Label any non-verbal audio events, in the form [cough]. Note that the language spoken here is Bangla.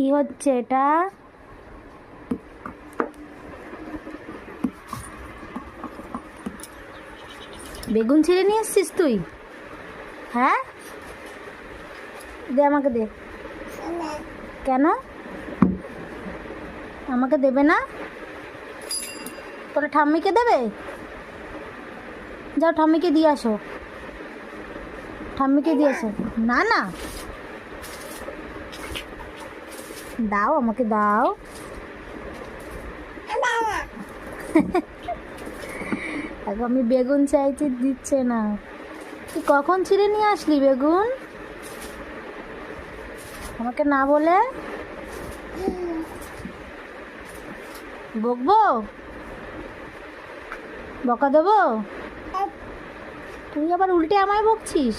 কি হচ্ছে এটা? বেগুন ছিঁড়ে নিয়ে এসছিস তুই? হ্যাঁ? দে আমাকে দে। কেন? আমাকে দেবে না? তোর ঠাম্মিকে দেবে? যাও ঠাম্মিকে দিয়ে আসো। ঠাম্মিকে দিয়ে আসো। না না। দাও আমাকে দাও। [laughs] দেখো আমি বেগুন চাইছি দিচ্ছে না। তুই কখন ছিঁড়ে নিয়ে আসলি বেগুন? আমাকে না বলে? বকবো? বকা দেবো? তুই আবার উল্টে আমায় বকছিস?